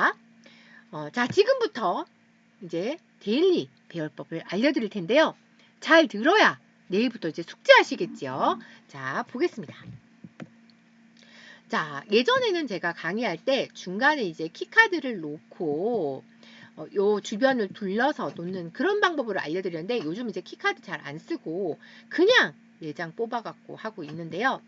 자, 어, 자, 지금부터 이제 데일리 배울 법을 알려드릴 텐데요. 잘 들어야 내일부터 이제 숙제하시겠지요. 자, 보겠습니다. 자, 예전에는 제가 강의할 때 중간에 이제 키카드를 놓고 어, 요 주변을 둘러서 놓는 그런 방법을 알려드렸는데 요즘 이제 키카드 잘 안 쓰고 그냥 4장 뽑아갖고 하고 있는데요.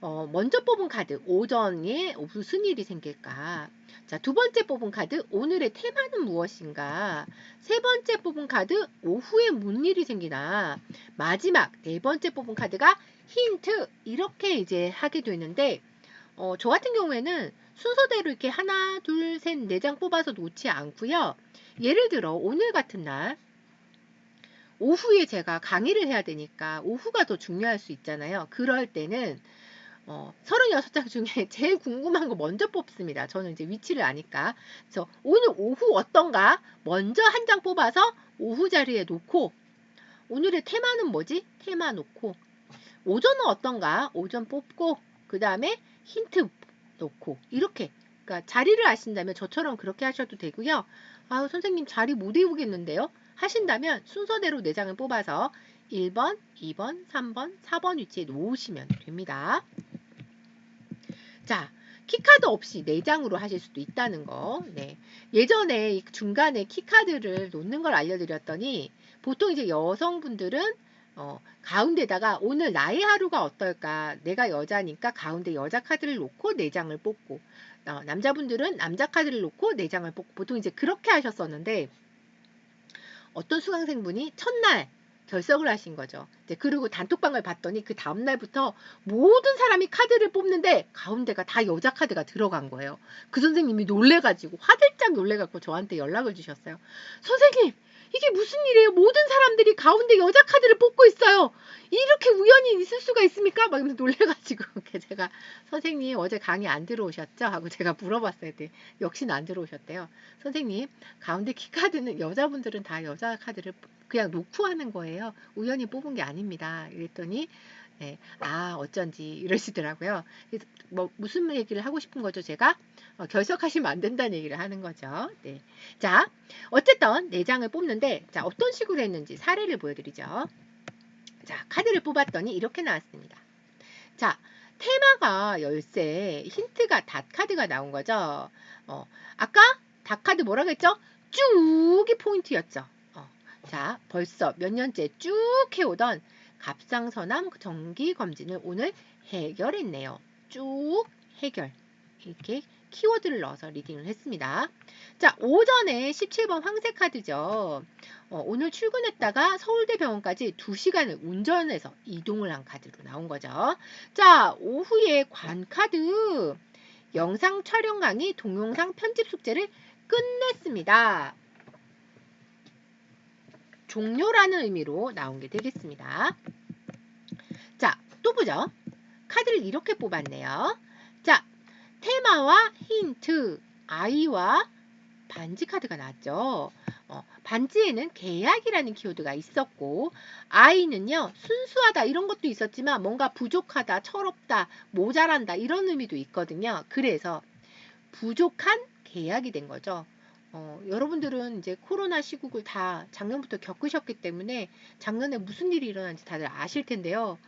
어, 먼저 뽑은 카드 오전에 무슨 일이 생길까? 자, 두 번째 뽑은 카드 오늘의 테마는 무엇인가? 세 번째 뽑은 카드 오후에 무슨 일이 생기나? 마지막 네 번째 뽑은 카드가 힌트 이렇게 이제 하게 되는데 어, 저 같은 경우에는 순서대로 이렇게 하나, 둘, 셋, 네 장 뽑아서 놓지 않고요. 예를 들어 오늘 같은 날 오후에 제가 강의를 해야 되니까 오후가 더 중요할 수 있잖아요. 그럴 때는 어, 36장 중에 제일 궁금한 거 먼저 뽑습니다. 저는 이제 위치를 아니까. 그래서 오늘 오후 어떤가 먼저 한 장 뽑아서 오후 자리에 놓고 오늘의 테마는 뭐지? 테마 놓고 오전은 어떤가? 오전 뽑고 그 다음에 힌트 놓고 이렇게 그러니까 자리를 아신다면 저처럼 그렇게 하셔도 되고요. 아유 선생님 자리 못 외우겠는데요. 하신다면 순서대로 4장을 뽑아서 1번, 2번, 3번, 4번 위치에 놓으시면 됩니다. 자, 키카드 없이 4장으로 하실 수도 있다는 거. 네. 예전에 중간에 키카드를 놓는 걸 알려드렸더니 보통 이제 여성분들은 어, 가운데다가 오늘 나의 하루가 어떨까? 내가 여자니까 가운데 여자 카드를 놓고 4장을 뽑고 어, 남자분들은 남자 카드를 놓고 4장을 뽑고 보통 이제 그렇게 하셨었는데 어떤 수강생분이 첫날 결석을 하신 거죠. 그리고 단톡방을 봤더니 그 다음날부터 모든 사람이 카드를 뽑는데 가운데가 다 여자 카드가 들어간 거예요. 그 선생님이 놀래가지고 화들짝 놀래갖고 저한테 연락을 주셨어요. 선생님 이게 무슨 일이에요? 모든 사람들이 가운데 여자 카드를 뽑고 있어요. 이렇게 우연히 있을 수가 있습니까? 막 이러면서 놀래가지고 제가 선생님 어제 강의 안 들어오셨죠? 하고 제가 물어봤어요. 네, 역시나 안 들어오셨대요. 선생님 가운데 키 카드는 여자분들은 다 여자 카드를 그냥 놓고 하는 거예요. 우연히 뽑은 게 아닙니다. 이랬더니 네, 아 어쩐지 이러시더라고요. 뭐 무슨 얘기를 하고 싶은 거죠? 제가 어, 결석하시면 안 된다는 얘기를 하는 거죠. 네. 자, 어쨌든 네 장을 뽑는데 자 어떤 식으로 했는지 사례를 보여드리죠. 자, 카드를 뽑았더니 이렇게 나왔습니다. 자, 테마가 열쇠, 힌트가 닷 카드가 나온 거죠. 어, 아까 닷 카드 뭐라고 했죠? 쭉이 포인트였죠. 어, 자, 벌써 몇 년째 쭉 해오던 갑상선암 정기 검진을 오늘 해결했네요. 쭉 해결. 이렇게 키워드를 넣어서 리딩을 했습니다. 자, 오전에 17번 황색 카드죠. 어, 오늘 출근했다가 서울대 병원까지 2시간을 운전해서 이동을 한 카드로 나온 거죠. 자, 오후에 관 카드. 영상 촬영 강의 동영상 편집 숙제를 끝냈습니다. 종료라는 의미로 나온 게 되겠습니다. 자, 또 보죠. 카드를 이렇게 뽑았네요. 자, 테마와 힌트, 아이와 반지 카드가 나왔죠. 어, 반지에는 계약이라는 키워드가 있었고 아이는요 순수하다 이런 것도 있었지만 뭔가 부족하다 철없다 모자란다 이런 의미도 있거든요 그래서 부족한 계약이 된 거죠 어, 여러분들은 이제 코로나 시국을 다 작년부터 겪으셨기 때문에 작년에 무슨 일이 일어난지 다들 아실 텐데요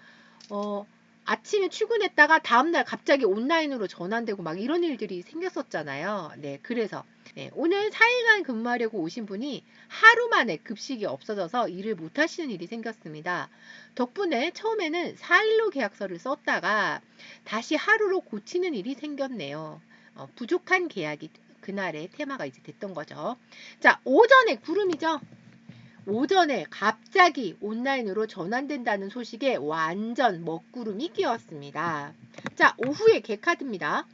어, 아침에 출근했다가 다음날 갑자기 온라인으로 전환되고 막 이런 일들이 생겼었잖아요. 네, 그래서 네, 오늘 4일간 근무하려고 오신 분이 하루 만에 급식이 없어져서 일을 못 하시는 일이 생겼습니다. 덕분에 처음에는 4일로 계약서를 썼다가 다시 하루로 고치는 일이 생겼네요. 어, 부족한 계약이 그날의 테마가 이제 됐던 거죠. 자, 오전에 구름이죠. 오전에 갑자기 온라인으로 전환된다는 소식에 완전 먹구름이 끼었습니다. 자, 오후에 개카드입니다.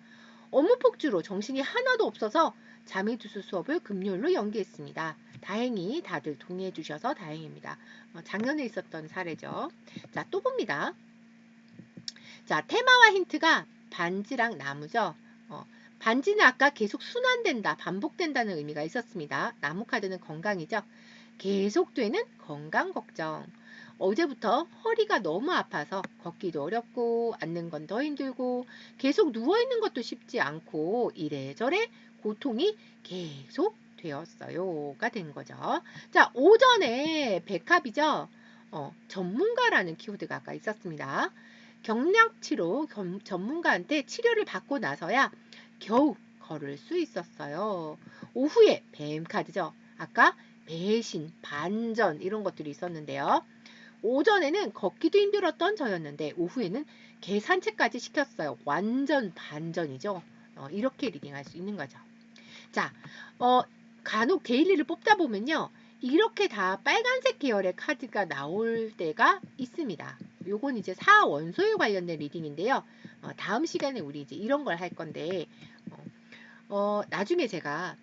업무 폭주로 정신이 하나도 없어서 자매 주수 수업을 금요일로 연기했습니다. 다행히 다들 동의해 주셔서 다행입니다. 어, 작년에 있었던 사례죠. 자, 또 봅니다. 자, 테마와 힌트가 반지랑 나무죠. 어, 반지는 아까 계속 순환된다, 반복된다는 의미가 있었습니다. 나무 카드는 건강이죠. 계속되는 건강 걱정. 어제부터 허리가 너무 아파서 걷기도 어렵고 앉는 건 더 힘들고 계속 누워 있는 것도 쉽지 않고 이래저래 고통이 계속 되었어요가 된 거죠. 자, 오전에 백합이죠. 어, 전문가라는 키워드가 아까 있었습니다. 경락치료 겸- 전문가한테 치료를 받고 나서야 겨우 걸을 수 있었어요. 오후에 뱀 카드죠. 아까 배신, 반전 이런 것들이 있었는데요. 오전에는 걷기도 힘들었던 저였는데 오후에는 개 산책까지 시켰어요. 완전 반전이죠. 어, 이렇게 리딩할 수 있는 거죠. 자, 어, 간혹 데일리를 뽑다 보면요. 이렇게 다 빨간색 계열의 카드가 나올 때가 있습니다. 요건 이제 사원소에 관련된 리딩인데요. 어, 다음 시간에 우리 이제 이런 걸 할 건데, 어, 어, 나중에 제가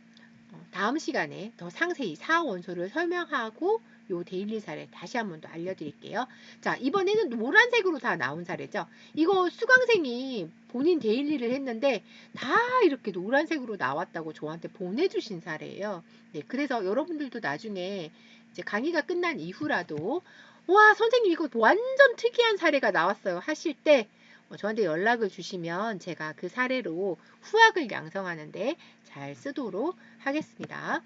어, 다음 시간에 더 상세히 사원소를 설명하고 요 데일리 사례 다시 한번 더 알려드릴게요. 자, 이번에는 노란색으로 다 나온 사례죠. 이거 수강생이 본인 데일리를 했는데 다 이렇게 노란색으로 나왔다고 저한테 보내주신 사례예요. 네, 그래서 여러분들도 나중에 이제 강의가 끝난 이후라도 와, 선생님 이거 완전 특이한 사례가 나왔어요. 하실 때 어, 저한테 연락을 주시면 제가 그 사례로 후학을 양성하는데 잘 쓰도록 하겠습니다.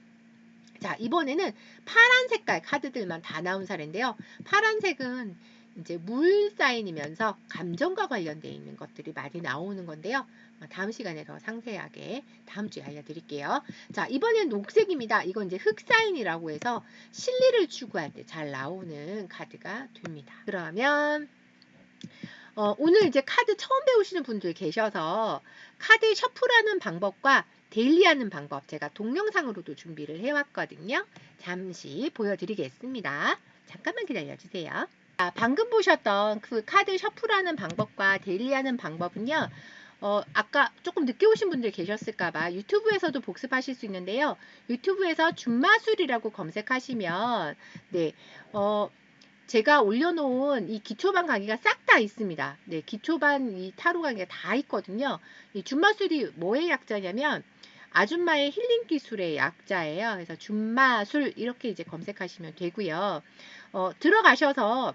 자, 이번에는 파란 색깔 카드들만 다 나온 사례인데요. 파란색은 이제 물 사인이면서 감정과 관련되어 있는 것들이 많이 나오는 건데요. 어, 다음 시간에 더 상세하게 다음 주에 알려드릴게요. 자, 이번엔 녹색입니다. 이건 이제 흑 사인이라고 해서 실리를 추구할 때 잘 나오는 카드가 됩니다. 그러면 어, 오늘 이제 카드 처음 배우시는 분들 계셔서 카드 셔플하는 방법과 데일리하는 방법 제가 동영상으로도 준비를 해왔거든요. 잠시 보여드리겠습니다. 잠깐만 기다려주세요. 아, 방금 보셨던 그 카드 셔플하는 방법과 데일리하는 방법은요. 어, 아까 조금 늦게 오신 분들 계셨을까봐 유튜브에서도 복습하실 수 있는데요. 유튜브에서 준마술이라고 검색하시면 네, 어, 제가 올려놓은 이 기초반 강의가 싹 다 있습니다. 네, 기초반 이 타로 강의가 다 있거든요. 이 준마술이 뭐의 약자냐면 아줌마의 힐링 기술의 약자예요. 그래서 준마술 이렇게 이제 검색하시면 되고요. 어, 들어가셔서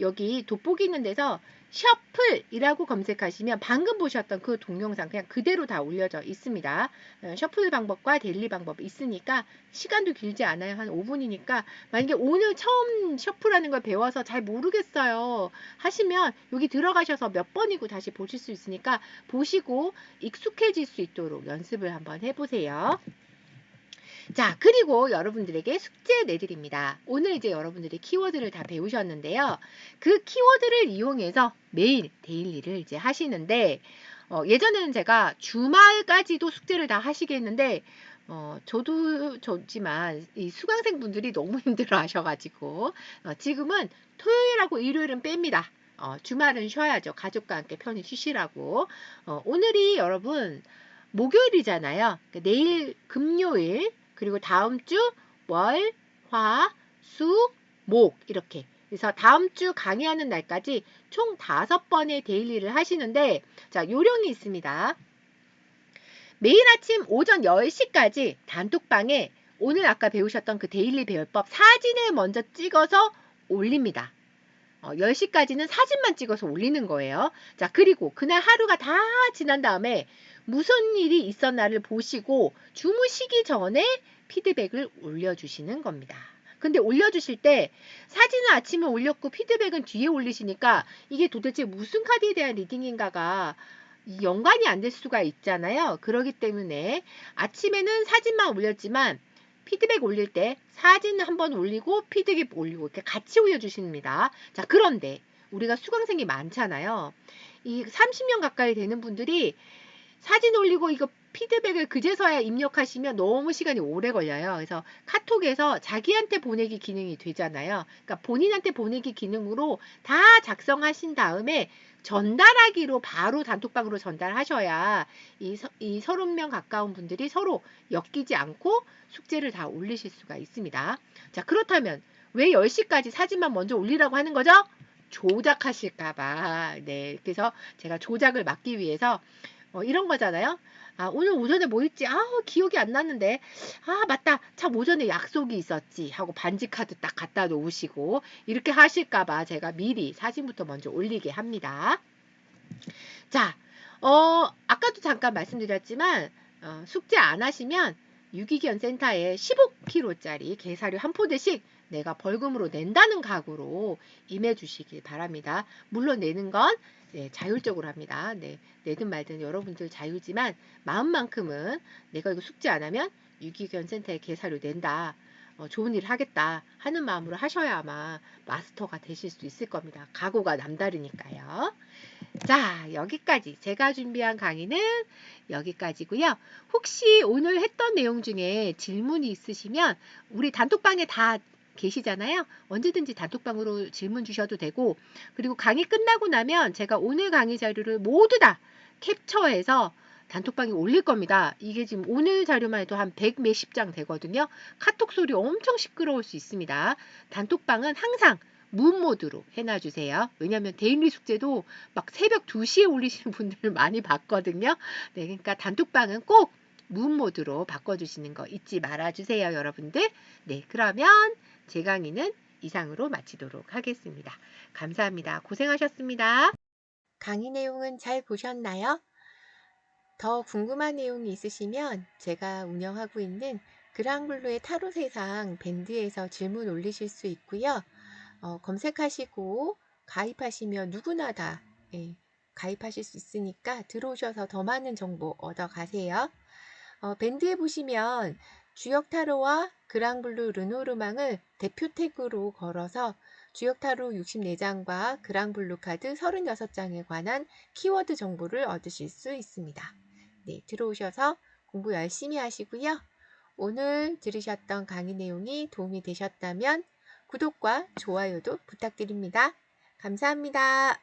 여기 돋보기 있는 데서 셔플이라고 검색하시면 방금 보셨던 그 동영상 그냥 그대로 다 올려져 있습니다. 어, 셔플 방법과 데일리 방법이 있으니까 시간도 길지 않아요. 한 5분이니까 만약에 오늘 처음 셔플하는 걸 배워서 잘 모르겠어요 하시면 여기 들어가셔서 몇 번이고 다시 보실 수 있으니까 보시고 익숙해질 수 있도록 연습을 한번 해보세요. 자, 그리고 여러분들에게 숙제 내드립니다. 오늘 이제 여러분들이 키워드를 다 배우셨는데요. 그 키워드를 이용해서 매일 데일리를 이제 하시는데, 어, 예전에는 제가 주말까지도 숙제를 다 하시겠는데, 어, 저도 저지만 이 수강생 분들이 너무 힘들어 하셔가지고, 어, 지금은 토요일하고 일요일은 뺍니다. 어, 주말은 쉬어야죠. 가족과 함께 편히 쉬시라고. 어, 오늘이 여러분, 목요일이잖아요. 그러니까 내일 금요일, 그리고 다음 주 월, 화, 수, 목 이렇게. 그래서 다음 주 강의하는 날까지 총 다섯 번의 데일리를 하시는데 자, 요령이 있습니다. 매일 아침 오전 10시까지 단톡방에 오늘 아까 배우셨던 그 데일리 배울법 사진을 먼저 찍어서 올립니다. 어, 10시까지는 사진만 찍어서 올리는 거예요. 자, 그리고 그날 하루가 다 지난 다음에 무슨 일이 있었나를 보시고 주무시기 전에 피드백을 올려주시는 겁니다. 근데 올려주실 때 사진을 아침에 올렸고 피드백은 뒤에 올리시니까 이게 도대체 무슨 카드에 대한 리딩인가가 연관이 안 될 수가 있잖아요. 그러기 때문에 아침에는 사진만 올렸지만 피드백 올릴 때 사진 한번 올리고 피드백 올리고 이렇게 같이 올려주십니다. 자, 그런데 우리가 수강생이 많잖아요. 이 30명 가까이 되는 분들이 사진 올리고 이거 피드백을 그제서야 입력하시면 너무 시간이 오래 걸려요. 그래서 카톡에서 자기한테 보내기 기능이 되잖아요. 그러니까 본인한테 보내기 기능으로 다 작성하신 다음에 전달하기로 바로 단톡방으로 전달하셔야 이, 서, 이 30명 가까운 분들이 서로 엮이지 않고 숙제를 다 올리실 수가 있습니다. 자, 그렇다면 왜 10시까지 사진만 먼저 올리라고 하는 거죠? 조작하실까봐. 네. 그래서 제가 조작을 막기 위해서 어, 이런 거잖아요. 아, 오늘 오전에 뭐 했지? 아, 기억이 안 나는데. 아, 맞다. 참 오전에 약속이 있었지. 하고 반지 카드 딱 갖다 놓으시고 이렇게 하실까 봐 제가 미리 사진부터 먼저 올리게 합니다. 자, 어, 아까도 잠깐 말씀드렸지만 어, 숙제 안 하시면 유기견 센터에 15kg짜리 게사료 한 포대씩 내가 벌금으로 낸다는 각오로 임해 주시길 바랍니다. 물론 내는 건 네, 자율적으로 합니다. 네, 내든 말든 여러분들 자유지만 마음만큼은 내가 이거 숙제 안 하면 유기견 센터에 게사료 낸다. 어, 좋은 일을 하겠다 하는 마음으로 하셔야 아마 마스터가 되실 수 있을 겁니다. 각오가 남다르니까요. 자, 여기까지 제가 준비한 강의는 여기까지고요. 혹시 오늘 했던 내용 중에 질문이 있으시면 우리 단톡방에 다 계시잖아요. 언제든지 단톡방으로 질문 주셔도 되고 그리고 강의 끝나고 나면 제가 오늘 강의 자료를 모두 다 캡처해서 단톡방에 올릴 겁니다. 이게 지금 오늘 자료만 해도 한 100 몇십 장 되거든요. 카톡 소리 엄청 시끄러울 수 있습니다. 단톡방은 항상 문 모드로 해놔주세요. 왜냐하면 데일리 숙제도 막 새벽 2시에 올리시는 분들을 많이 봤거든요. 네, 그러니까 단톡방은 꼭 문 모드로 바꿔주시는 거 잊지 말아주세요, 여러분들. 네, 그러면 제 강의는 이상으로 마치도록 하겠습니다. 감사합니다. 고생하셨습니다. 강의 내용은 잘 보셨나요? 더 궁금한 내용이 있으시면 제가 운영하고 있는 그랑블루의 타로 세상 밴드에서 질문 올리실 수 있고요. 어, 검색하시고 가입하시면 누구나 다 예, 가입하실 수 있으니까 들어오셔서 더 많은 정보 얻어 가세요. 어, 밴드에 보시면 주역 타로와 그랑블루 르노르망을 대표 태그로 걸어서 주역 타로 64장과 그랑블루 카드 36장에 관한 키워드 정보를 얻으실 수 있습니다. 네, 들어오셔서 공부 열심히 하시고요. 오늘 들으셨던 강의 내용이 도움이 되셨다면 구독과 좋아요도 부탁드립니다. 감사합니다.